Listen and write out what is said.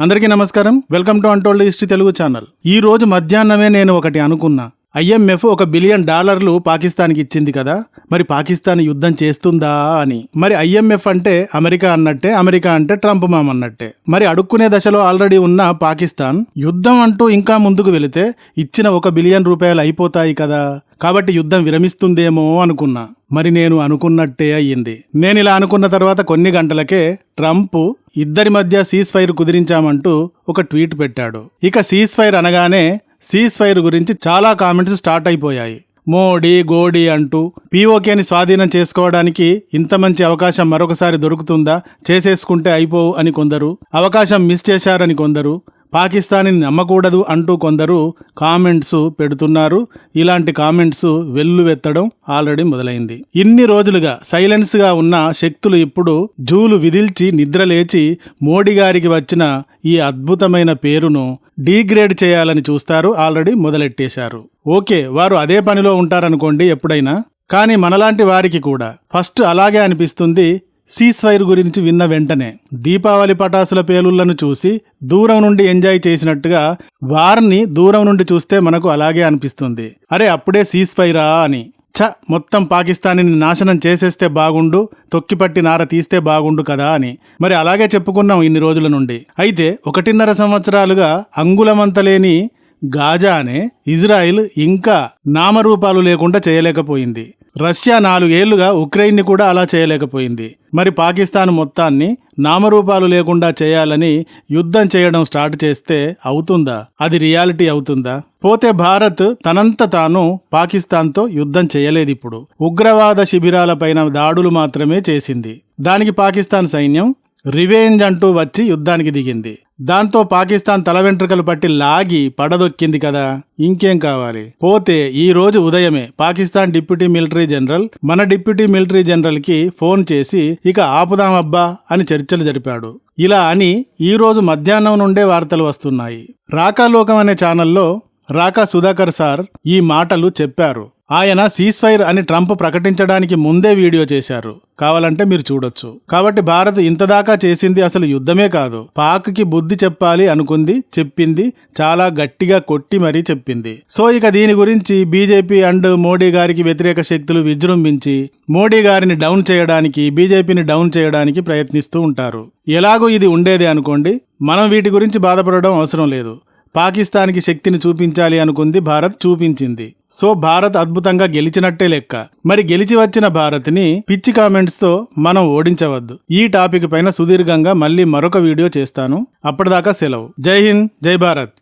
అందరికీ నమస్కారం. Welcome to untold history Telugu channel. ఈ రోజు మధ్యాహ్నమే నేను ఒకటి అనుకున్నా. ఐఎంఎఫ్ ఒక బిలియన్ డాలర్లు పాకిస్తాన్కి ఇచ్చింది కదా? మరి పాకిస్తాన్ యుద్ధం చేస్తుందా అని. మరి ఐఎంఎఫ్ అంటే అమెరికా అన్నట్టే అమెరికా అంటే ట్రంప్ మామ్ అన్నట్టే. మరి అడుక్కునే దశలో ఆల్రెడీ ఉన్న పాకిస్తాన్ యుద్ధం అంటూ ఇంకా ముందుకు వెళితే ఇచ్చిన ఒక బిలియన్ రూపాయలు అయిపోతాయి కదా? కాబట్టి యుద్ధం విరమిస్తుందేమో అనుకున్నా. మరి నేను అనుకున్నట్టే అయ్యింది. నేను ఇలా అనుకున్న తర్వాత కొన్ని గంటలకే ట్రంప్ ఇద్దరి మధ్య సీజ్ ఫైర్ కుదిరించామంటూ ఒక ట్వీట్ పెట్టాడు. ఇక సీజ్ ఫైర్ అనగానే సీజ్ ఫైర్ గురించి చాలా కామెంట్స్ స్టార్ట్ అయిపోయాయి. మోడీ గోడీ అంటూ పీఓకేని స్వాధీనం చేసుకోవడానికి ఇంత మంచి అవకాశం మరొకసారి దొరుకుతుందా? చేసేసుకుంటే అయిపోవు అని కొందరు అవకాశం మిస్ చేశారని కొందరు పాకిస్తాన్ని నమ్మకూడదు అంటూ కొందరు కామెంట్స్ పెడుతున్నారు. ఇలాంటి కామెంట్స్ వెల్లువెత్తడం ఆల్రెడీ మొదలైంది. ఇన్ని రోజులుగా సైలెన్స్గా ఉన్న శక్తులు ఇప్పుడు జూలు విదిల్చి నిద్రలేచి మోడీ గారికి వచ్చిన ఈ అద్భుతమైన పేరును డీగ్రేడ్ చేయాలని చూస్తారు ఆల్రెడీ మొదలెట్టేశారు. ఓకే వారు అదే పనిలో ఉంటారనుకోండి ఎప్పుడైనా. కానీ మనలాంటి వారికి కూడా. ఫస్ట్ అలాగే అనిపిస్తుంది సీజ్ ఫైర్ గురించి విన్న వెంటనే. దీపావళి పటాసుల పేలుళ్ళను చూసి దూరం నుండి ఎంజాయ్ చేసినట్టుగా వారిని దూరం నుండి చూస్తే మనకు అలాగే అనిపిస్తుంది. అరే అప్పుడే సీజ్ ఫైరా అని. ఛ మొత్తం పాకిస్తానీని నాశనం చేసేస్తే బాగుండు తొక్కిపట్టి నార తీస్తే బాగుండు కదా అని. మరి అలాగే చెప్పుకున్నాం ఇన్ని రోజుల నుండి. అయితే ఒకటిన్నర సంవత్సరాలుగా అంగుళమంత లేని గాజానే ఇజ్రాయిల్ ఇంకా నామరూపాలు లేకుండా చేయలేకపోయింది. రష్యా నాలుగేళ్ళుగా ఉక్రెయిన్ని కూడా అలా చేయలేకపోయింది. మరి పాకిస్తాన్ మొత్తాన్ని నామరూపాలు లేకుండా చేయాలని యుద్ధం చేయడం స్టార్ట్ చేస్తే అవుతుందా? అది రియాలిటీ అవుతుందా? పోతే భారత్ తనంత తాను పాకిస్తాన్తో యుద్ధం చేయలేదు ఇప్పుడు ఉగ్రవాద శిబిరాలపైన దాడులు మాత్రమే చేసింది. దానికి పాకిస్తాన్ సైన్యం రివేంజ్ అంటూ వచ్చి యుద్ధానికి దిగింది. దాంతో పాకిస్తాన్ తల వెంట్రుకలు పట్టి లాగి పడదొక్కింది కదా. ఇంకేం కావాలి? పోతే ఈ రోజు ఉదయమే పాకిస్తాన్ డిప్యూటీ మిలిటరీ జనరల్ మన డిప్యూటీ మిలిటరీ జనరల్కి ఫోన్ చేసి ఇక ఆపుదామబ్బా అని చర్చలు జరిపాడు. ఇలా అని ఈ రోజు మధ్యాహ్నం నుండే వార్తలు వస్తున్నాయి. రాకాలోకం అనే ఛానల్లో రాకా సుధాకర్ సార్ ఈ మాటలు చెప్పారు. ఆయన సీజ్ ఫైర్ అని ట్రంప్ ప్రకటించడానికి ముందే వీడియో చేశారు. కావాలంటే మీరు చూడొచ్చు. కాబట్టి భారత్ ఇంతదాకా చేసింది అసలు యుద్ధమే కాదు. పాక్కి బుద్ధి చెప్పాలి అనుకుంది చెప్పింది చాలా గట్టిగా కొట్టి మరీ చెప్పింది. సో ఇక దీని గురించి బీజేపీ అండ్ మోడీ గారికి వ్యతిరేక శక్తులు విజృంభించి మోడీ గారిని డౌన్ చేయడానికి బీజేపీని డౌన్ చేయడానికి ప్రయత్నిస్తూ ఉంటారు. ఎలాగో ఇది ఉండేదే అనుకోండి మనం వీటి గురించి బాధపడడం అవసరం లేదు. పాకిస్తాన్కి శక్తిని చూపించాలి అనుకుంది భారత్ చూపించింది. సో భారత్ అద్భుతంగా గెలిచినట్టే లెక్క. మరి గెలిచి వచ్చిన భారత్ని పిచ్చి కామెంట్స్తో మనం ఓడించవద్దు. ఈ టాపిక్ పైన సుదీర్ఘంగా మళ్ళీ మరొక వీడియో చేస్తాను. అప్పటిదాకా సెలవు. జై హింద్ జై భారత్.